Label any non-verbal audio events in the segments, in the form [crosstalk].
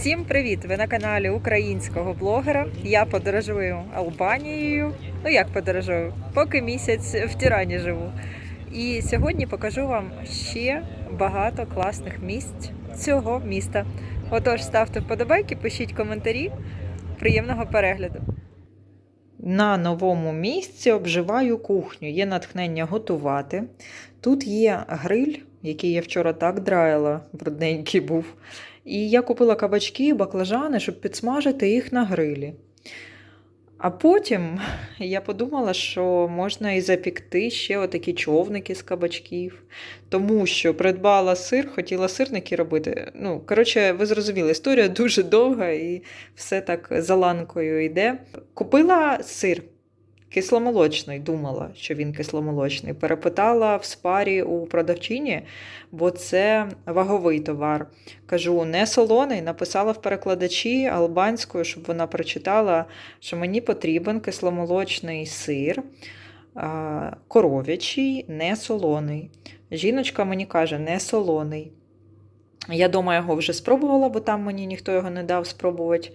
Всім привіт! Ви на каналі українського блогера. Я подорожую Албанією. Ну як подорожую? Поки місяць в Тірані живу. І сьогодні покажу вам ще багато класних місць цього міста. Отож, ставте вподобайки, пишіть коментарі. Приємного перегляду. На новому місці обживаю кухню. Є натхнення готувати. Тут є гриль, який я вчора так драїла, брудненький був. І я купила кабачки баклажани, щоб підсмажити їх на грилі. А потім [laughs] я подумала, що можна і запікти ще отакі човники з кабачків, тому що придбала сир, хотіла сирники робити. Ну, коротше, ви зрозуміли, історія дуже довга і все так за ланкою йде. Купила сир. Кисломолочний, думала, що він кисломолочний. Перепитала в спарі у продавчині, бо це ваговий товар. Кажу, не солоний. Написала в перекладачі албанською, щоб вона прочитала, що мені потрібен кисломолочний сир, коров'ячий, не солоний. Жіночка мені каже, не солоний. Я дома його вже спробувала, бо там мені ніхто його не дав спробувати.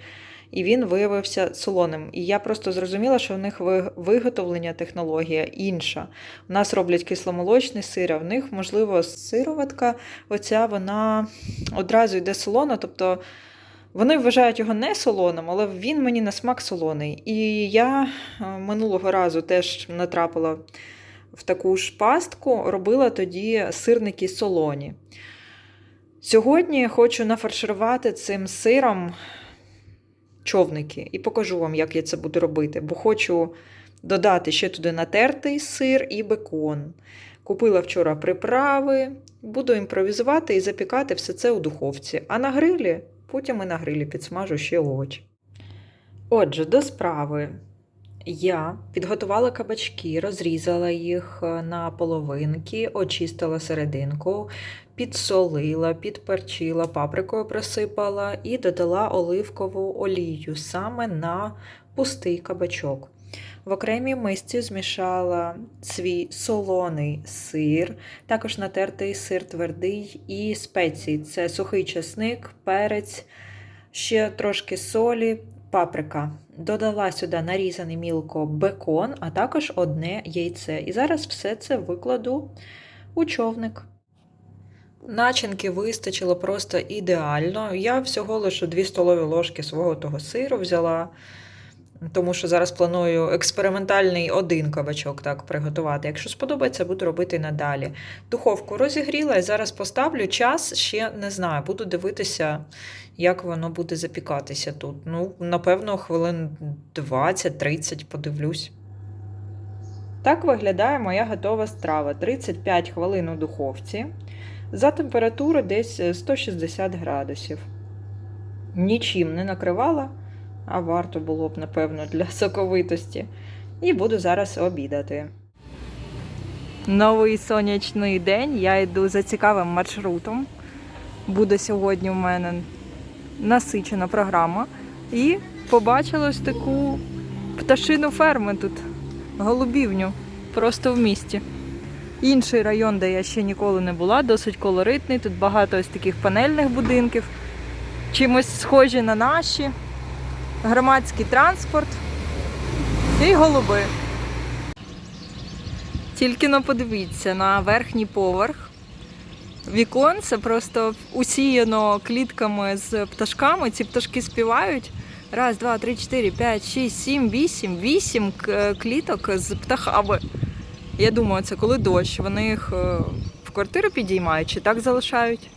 І він виявився солоним. І я просто зрозуміла, що в них виготовлення технологія інша. У нас роблять кисломолочний сир, а в них, можливо, сироватка, оця вона одразу йде солона. Тобто вони вважають його не солоним, але він мені на смак солоний. І я е, минулого разу теж натрапила в таку ж пастку, робила тоді сирники солоні. Сьогодні хочу нафарширувати цим сиром човники і покажу вам, як я це буду робити, бо хочу додати ще туди натертий сир і бекон. Купила вчора приправи, буду імпровізувати і запікати все це у духовці. А на грилі, потім і на грилі підсмажу ще овочі. Отже, до справи. Я підготувала кабачки, розрізала їх е, на половинки, очистила серединку, підсолила, підперчила, паприкою просипала і додала оливкову олію саме на пустий кабачок. В окремій мисці змішала свій солоний сир, також натертий сир твердий і спеції. Це сухий чесник, перець, ще трошки солі, паприка. Додала сюди нарізаний мілко бекон, а також одне яйце. І зараз все це викладу у човник. Начинки вистачило просто ідеально. Я всього лише 2 столові ложки свого того сиру взяла, тому що зараз планую експериментальний один кабачок так приготувати. Якщо сподобається, буду робити надалі. Духовку розігріла і зараз поставлю час, ще не знаю, буду дивитися, як воно буде запікатися тут. Ну, напевно, хвилин 20-30 подивлюсь. Так виглядає моя готова страва. 35 хвилин у духовці. За температуру десь 160 градусів. Нічим не накривала, а варто було б, напевно, для соковитості. І буду зараз обідати. Новий сонячний день. Я йду за цікавим маршрутом. Буде сьогодні у мене насичена програма. І побачила ось таку пташину ферму тут, голубівню, просто в місті. Інший район, де я ще ніколи не була, досить колоритний. Тут багато ось таких панельних будинків, чимось схожі на наші, громадський транспорт і голуби. Тільки но подивіться на верхній поверх. Віконце просто усіяно клітками з пташками. Ці пташки співають. Раз, два, три, чотири, п'ять, шість, сім, вісім, вісім кліток з птахами. Я думаю, це коли дощ, вони їх е, в квартиру підіймають чи так залишають.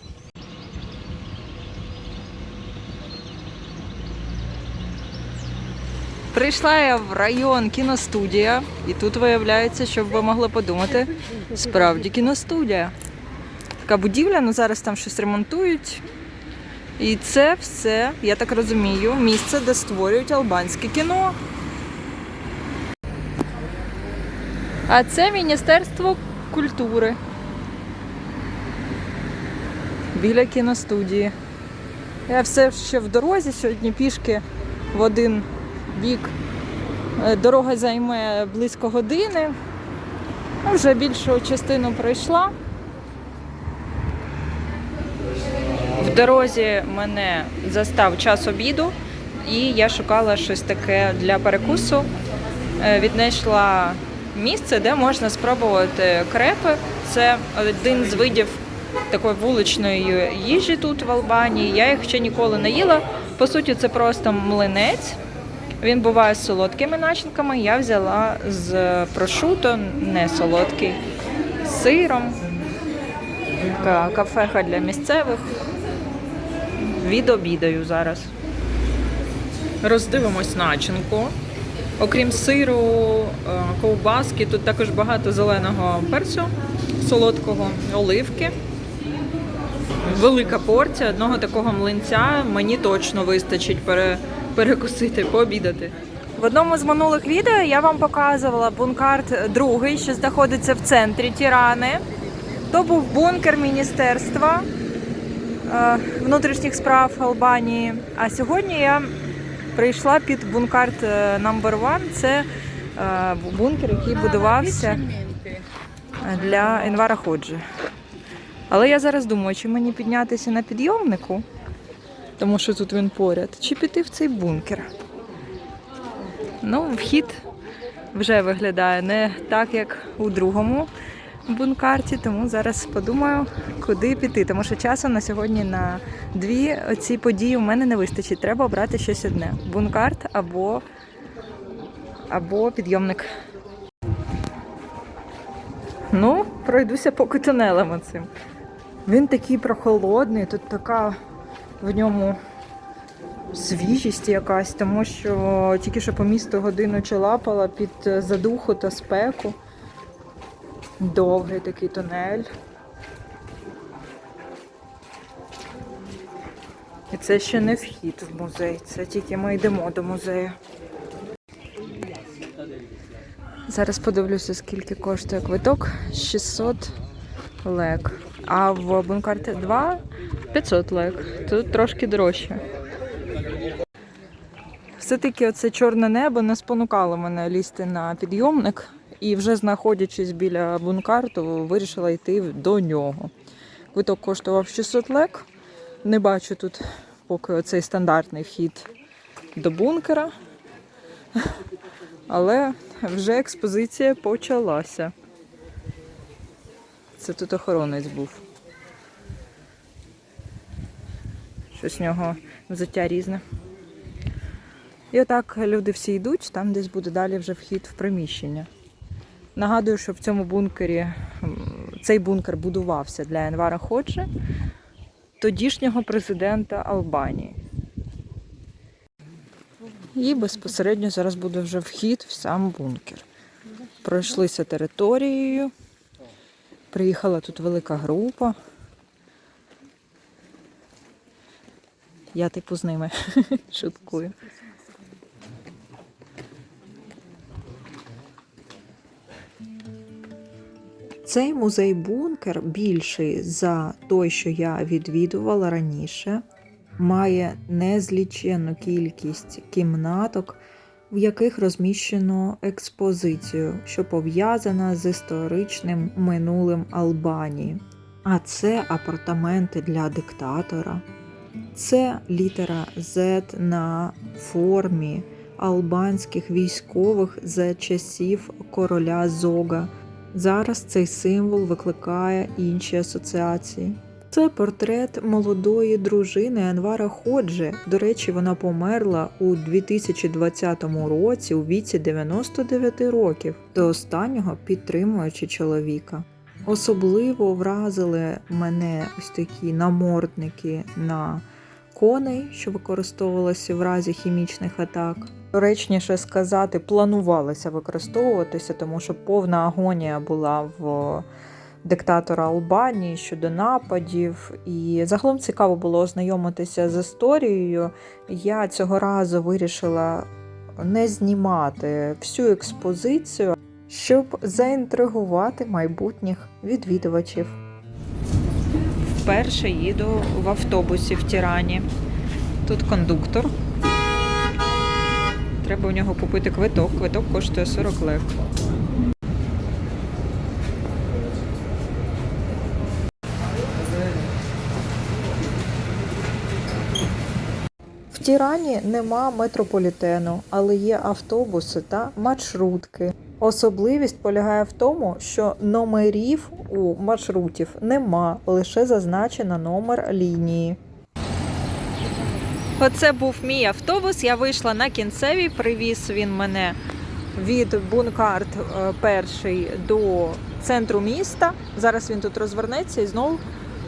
Прийшла я в район кіностудія, і тут виявляється, що ви могли подумати, справді кіностудія. Така будівля, ну зараз там щось ремонтують. І це все, я так розумію, місце, де створюють албанське кіно. А це Міністерство культури. Біля кіностудії. Я все ще в дорозі сьогодні пішки в один бік. Е, Дорога займе близько години. Ну, Вже більшу частину пройшла. В дорозі мене застав час обіду, і я шукала щось таке для перекусу. Е, Віднайшла місце, де можна спробувати крепи. Це один з видів такої вуличної їжі тут в Албанії. Я їх ще ніколи не їла. По суті, це просто млинець. Він буває з солодкими начинками. Я взяла з прошуто, не солодкий, з сиром. Кафеха для місцевих. Відобідаю зараз. Роздивимось начинку. Окрім сиру, е, ковбаски, тут також багато зеленого перцю, солодкого, оливки. Велика порція одного такого млинця мені точно вистачить пере, перекусити, пообідати. В одному з минулих відео я вам показувала бункарт другий, що знаходиться в центрі Тірани. То був бункер Міністерства е, внутрішніх справ Албанії. А сьогодні я прийшла під бункарт е, number one. Це е, бункер, який будувався для Енвара Ходжі. Але я зараз думаю, чи мені піднятися на підйомнику, тому що тут він поряд, чи піти в цей бункер. Ну, вхід вже виглядає не так, як у другому бункарті, тому зараз подумаю, куди піти. Тому що часу на сьогодні на дві ці події у мене не вистачить. Треба обрати щось одне: бункарт або, або підйомник. Ну, пройдуся поки тунелем цим. Він такий прохолодний, тут така в ньому свіжість якась, тому що тільки що по місту годину чалапала під задуху та спеку. Довгий такий тунель. І це ще не вхід в музей, це тільки ми йдемо до музею. Зараз подивлюся, скільки коштує квиток. 600 лек. А в Бункарті 2 500 лек. Тут трошки дорожче. Все-таки оце чорне небо не спонукало мене лізти на підйомник. І вже знаходячись біля бункарту, вирішила йти до нього. Квиток коштував 600 лек. Не бачу тут поки оцей стандартний вхід до бункера. Але вже експозиція почалася. Це тут охоронець був. Щось в нього взуття різне. І отак люди всі йдуть, там десь буде далі вже вхід в приміщення. Нагадую, що в цьому бункері цей бункер будувався для Енвара Ходжі, тодішнього президента Албанії. І безпосередньо зараз буде вже вхід в сам бункер. Пройшлися територією. Приїхала тут велика група. Я типу з ними [laughs] шуткую. Цей музей-бункер більший за той, що я відвідувала раніше, має незліченну кількість кімнаток, в яких розміщено експозицію, що пов'язана з історичним минулим Албанії. А це апартаменти для диктатора. Це літера Z на формі албанських військових за часів короля Зога. Зараз цей символ викликає інші асоціації. Це портрет молодої дружини Анвара Ходжі. До речі, вона померла у 2020 році у віці 99 років, до останнього підтримуючи чоловіка. Особливо вразили мене ось такі намордники на коней, що використовувалися в разі хімічних атак. Доречніше сказати, планувалися використовуватися, тому що повна агонія була в диктатора Албанії щодо нападів. І загалом цікаво було ознайомитися з історією. Я цього разу вирішила не знімати всю експозицію, щоб заінтригувати майбутніх відвідувачів. Вперше їду в автобусі в Тірані. Тут кондуктор. Треба у нього купити квиток. Квиток коштує 40 лев. Тірані нема метрополітену, але є автобуси та маршрутки. Особливість полягає в тому, що номерів у маршрутів нема, лише зазначено номер лінії. Оце був мій автобус. Я вийшла на кінцевій. Привіз він мене від Бункарт е, перший до центру міста. Зараз він тут розвернеться і знову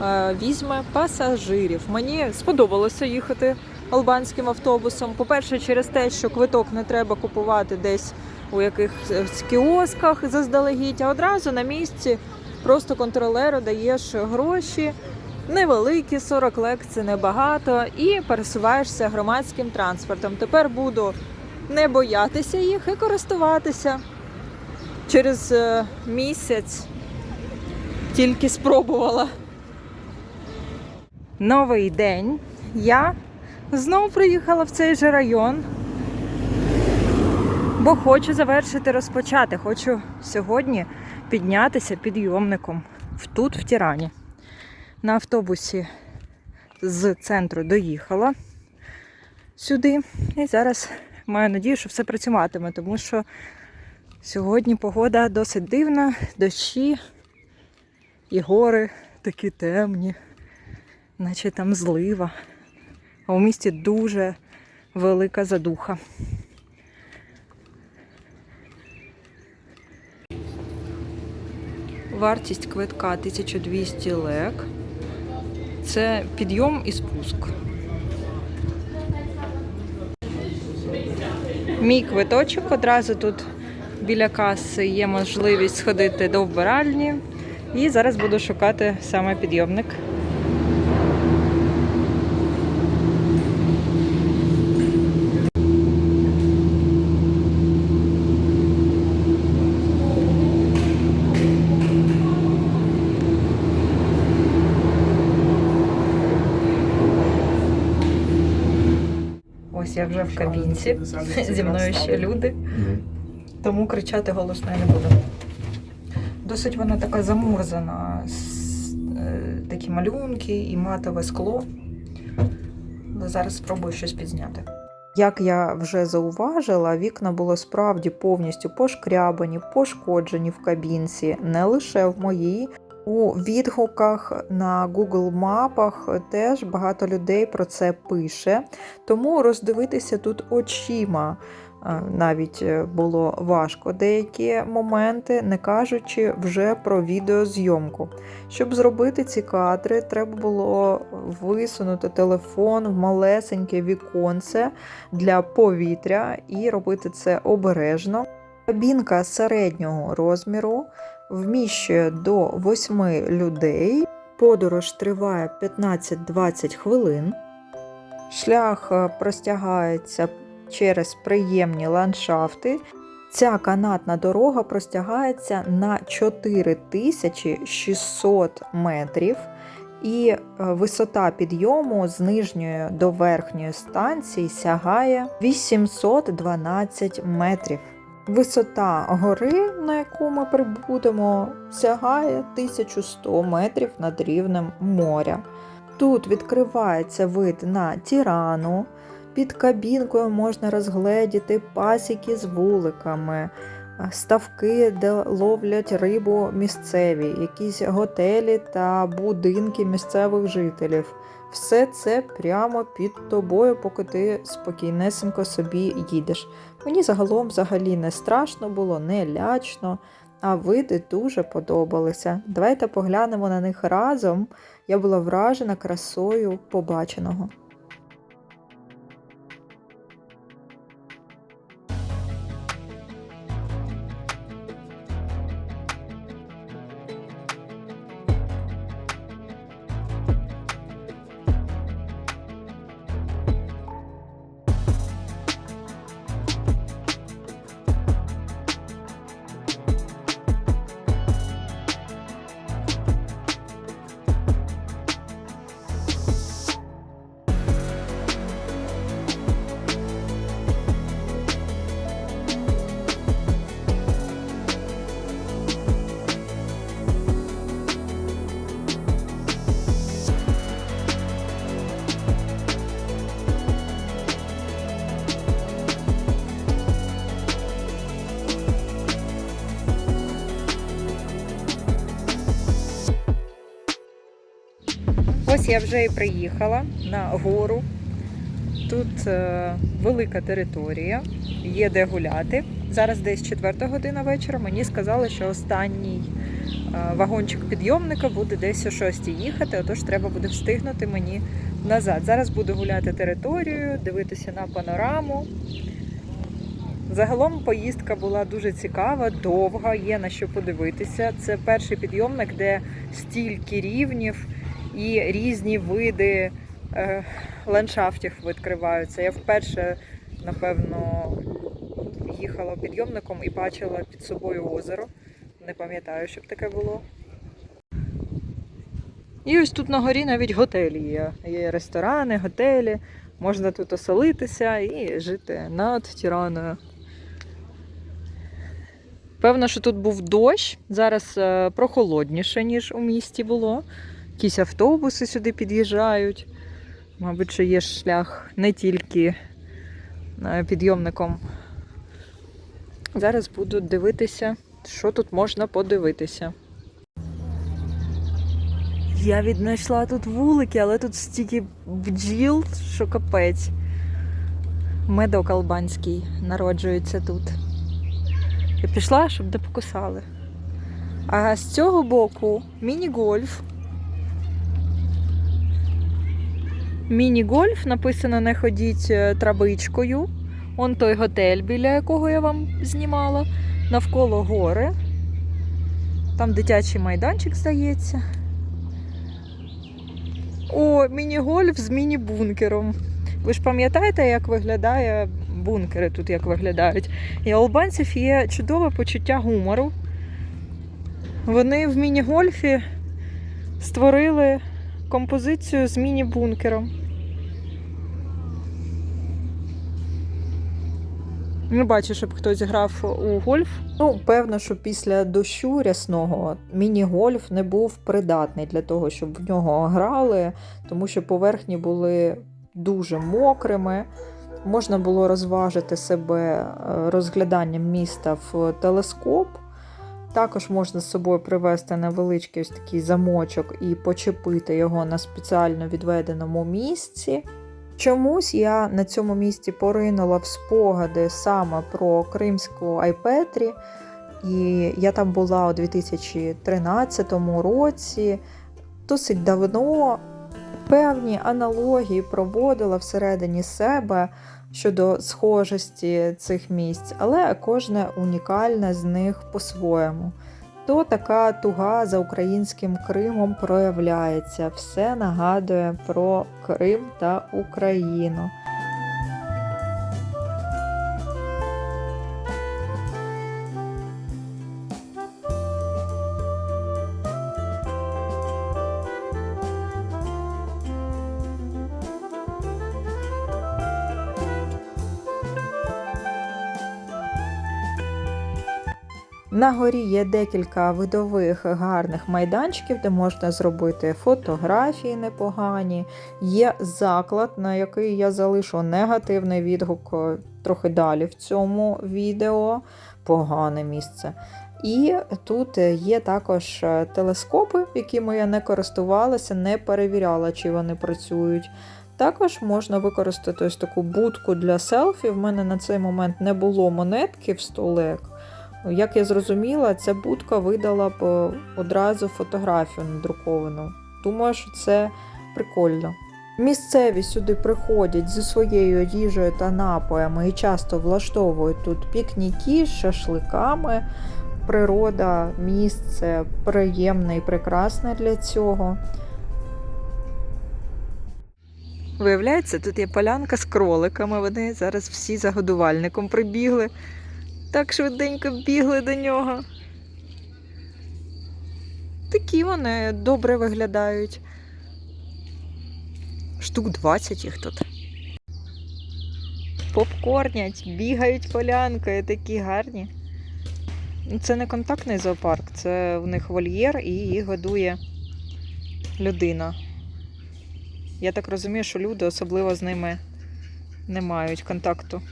е, візьме пасажирів. Мені сподобалося їхати албанським автобусом. По-перше, через те, що квиток не треба купувати десь у якихось кіосках заздалегідь, а одразу на місці просто контролеру даєш гроші. Невеликі 40 лек це небагато, і пересуваєшся громадським транспортом. Тепер буду не боятися їх і користуватися. Через е, місяць тільки спробувала. Новий день. Я знову приїхала в цей же район, бо хочу завершити розпочати. Хочу сьогодні піднятися підйомником тут, в Тірані. На автобусі з центру доїхала сюди. І зараз маю надію, що все працюватиме, тому що сьогодні погода досить дивна, дощі і гори такі темні, наче там злива. А у місті дуже велика задуха. Вартість квитка 1200 лек. Це підйом і спуск. Мій квиточок одразу тут біля каси є можливість сходити до вбиральні. І зараз буду шукати саме підйомник. Ось я вже в кабінці. Зі мною ще люди, тому кричати голосно я не буду. Досить вона така замурзана, е, такі малюнки і матове скло. Але зараз спробую щось підзняти. Як я вже зауважила, вікна були справді повністю пошкрябані, пошкоджені в кабінці, не лише в моїй. У відгуках на Google мапах теж багато людей про це пише. Тому роздивитися тут очима е, навіть е, було важко деякі моменти, не кажучи вже про відеозйомку. Щоб зробити ці кадри, треба було висунути телефон в малесеньке віконце для повітря і робити це обережно. Кабінка середнього розміру вміщує до 8 людей. Подорож триває 15-20 хвилин. Шлях е, простягається через приємні ландшафти. Ця канатна дорога простягається на 4600 метрів, і е, висота підйому з нижньої до верхньої станції сягає 812 метрів. Висота гори, на яку ми прибудемо, сягає 1100 метрів над рівнем моря. Тут відкривається вид на Тірану. Під кабінкою можна розгледіти пасіки з вуликами, ставки, де ловлять рибу місцеві, якісь готелі та будинки місцевих жителів. Все це прямо під тобою, поки ти спокійнесенько собі їдеш. Мені загалом взагалі не страшно було, не лячно, а види дуже подобалися. Давайте поглянемо на них разом. Я була вражена красою побаченого. Я вже і приїхала на гору. Тут е, велика територія, є де гуляти. Зараз десь 4 година вечора. Мені сказали, що останній е, вагончик підйомника буде десь о 6 їхати, отож треба буде встигнути мені назад. Зараз буду гуляти територією, дивитися на панораму. Загалом поїздка була дуже цікава, довга, є на що подивитися. Це перший підйомник, де стільки рівнів і різні види е, ландшафтів відкриваються. Я вперше, напевно, їхала підйомником і бачила під собою озеро. Не пам'ятаю, щоб таке було. І ось тут на горі навіть готелі є. Є ресторани, готелі. Можна тут оселитися і жити над Тіраною. Певно, що тут був дощ. Зараз е, прохолодніше, ніж у місті було. Якісь автобуси сюди під'їжджають. Мабуть, що є шлях не тільки е, підйомником. Зараз буду дивитися, що тут можна подивитися. Я віднайшла тут вулики, але тут стільки бджіл, що капець. Медок албанський народжується тут. Я пішла, щоб не покусали. А з цього боку міні-гольф. Міні-гольф написано не ходіть е, травичкою. Он той готель, біля якого я вам знімала. Навколо гори. Там дитячий майданчик, здається. О, міні-гольф з міні-бункером. Ви ж пам'ятаєте, як виглядає бункери тут, як виглядають? І албанців є чудове почуття гумору. Вони в міні-гольфі створили композицію з міні-бункером. Не бачу, щоб хтось грав у гольф. Ну, певно, що після дощу рясного міні-гольф не був придатний для того, щоб в нього грали, тому що поверхні були дуже мокрими. Можна було розважити себе е, розгляданням міста в телескоп. Також можна з собою привезти невеличкий ось такий замочок і почепити його на спеціально відведеному місці. Чомусь я на цьому місці поринула в спогади саме про кримську Айпетрі, і я там була у 2013 році. Досить давно певні аналогії проводила всередині себе щодо схожості цих місць, але кожне унікальне з них по-своєму. То така туга за українським Кримом проявляється, все нагадує про Крим та Україну. На горі є декілька видових гарних майданчиків, де можна зробити фотографії непогані. Є заклад, на який я залишу негативний відгук е, трохи далі в цьому відео. Погане місце. І тут є також е, телескопи, якими я не користувалася, не перевіряла, чи вони працюють. Також можна використати ось таку будку для селфі. В мене на цей момент не було монетки в столик. Як я зрозуміла, ця будка видала б е, одразу фотографію надруковану. Думаю, що це прикольно. Місцеві сюди приходять зі своєю їжею та напоями і часто влаштовують тут пікніки з шашликами. Природа, місце приємне і прекрасне для цього. Виявляється, тут є полянка з кроликами. Вони зараз всі за годувальником прибігли. Так швиденько бігли до нього. Такі вони добре виглядають. Штук 20 їх тут. Попкорнять, бігають полянкою, такі гарні. Ну, Це не контактний зоопарк, це в них вольєр і їх годує людина. Я так розумію, що люди особливо з ними не мають контакту.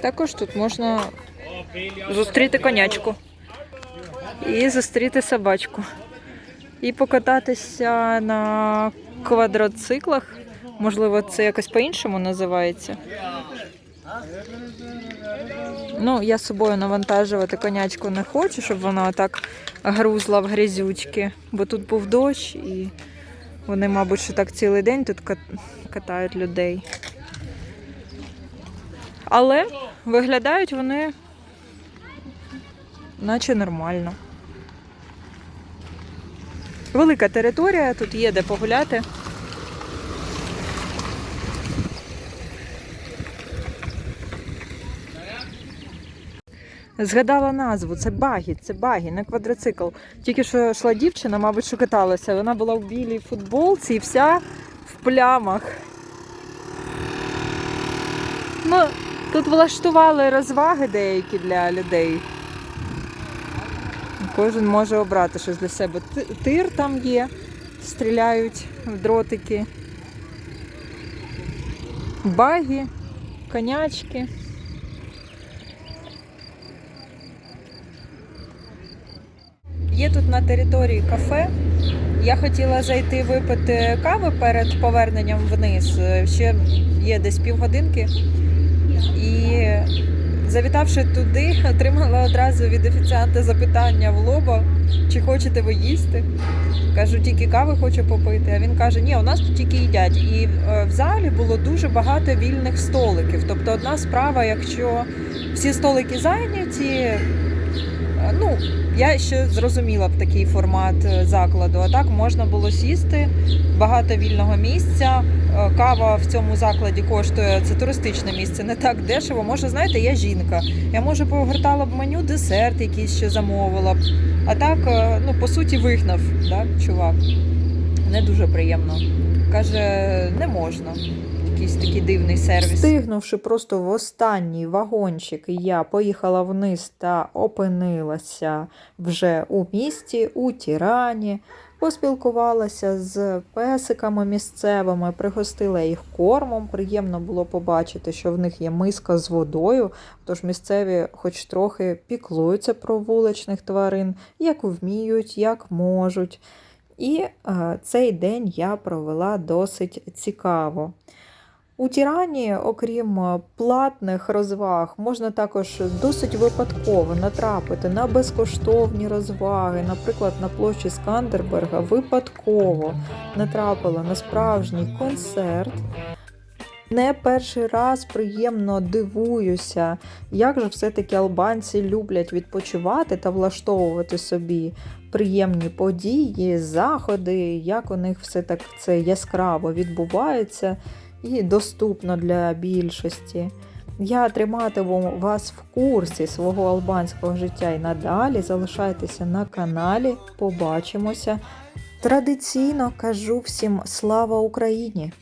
Також тут можна зустріти конячку і зустріти собачку. І покататися на квадроциклах. Можливо, це якось по-іншому називається. Ну, я з собою навантажувати конячку не хочу, щоб вона так грузла в грязючки, бо тут був дощ і вони, мабуть, що так цілий день тут катають людей. Але виглядають вони наче нормально. Велика територія, тут є де погуляти. Згадала назву, це багі, це багі, не квадроцикл. Тільки що йшла дівчина, мабуть, що каталася. Вона була в білій футболці і вся плямах. Ну, тут влаштували розваги деякі для людей. Кожен може обрати щось для себе. Ти- Тир там є, стріляють в дротики. Баги, конячки. Є тут на території кафе. Я хотіла зайти випити кави перед поверненням вниз. Ще є десь півгодинки. І завітавши туди, [laughs] отримала одразу від офіціанта запитання в лоба, чи хочете ви їсти. Кажу, тільки кави хочу попити. А він каже, ні, у нас тут тільки їдять. І е, в залі було дуже багато вільних столиків. Тобто, одна справа, якщо всі столики зайняті, е, ну я ще зрозуміла б такий формат е, закладу. А так можна було сісти, багато вільного місця. Е, Кава в цьому закладі коштує це туристичне місце, не так дешево. Може, знаєте, я жінка. Я може погортала б меню, десерт якийсь ще замовила б. А так, е, ну по суті, вигнав, да, чувак. Не дуже приємно. Каже, не можна. Якийсь такий дивний сервіс. Встигнувши просто в останній вагончик, я поїхала вниз та опинилася вже у місті, у Тірані. Поспілкувалася з песиками місцевими, пригостила їх кормом. Приємно було побачити, що в них є миска з водою, тож місцеві, хоч трохи, піклуються про вуличних тварин, як вміють, як можуть. І е, цей день я провела досить цікаво. У Тірані, окрім е, платних розваг, можна також досить випадково натрапити на безкоштовні розваги. Наприклад, на площі Скандерберга випадково натрапила на справжній концерт. Не перший раз приємно дивуюся, як же все-таки албанці люблять відпочивати та влаштовувати собі приємні події, заходи, як у них все так це яскраво відбувається і доступно для більшості. Я триматиму вас в курсі свого албанського життя і надалі. Залишайтеся на каналі. Побачимося. Традиційно кажу всім слава Україні!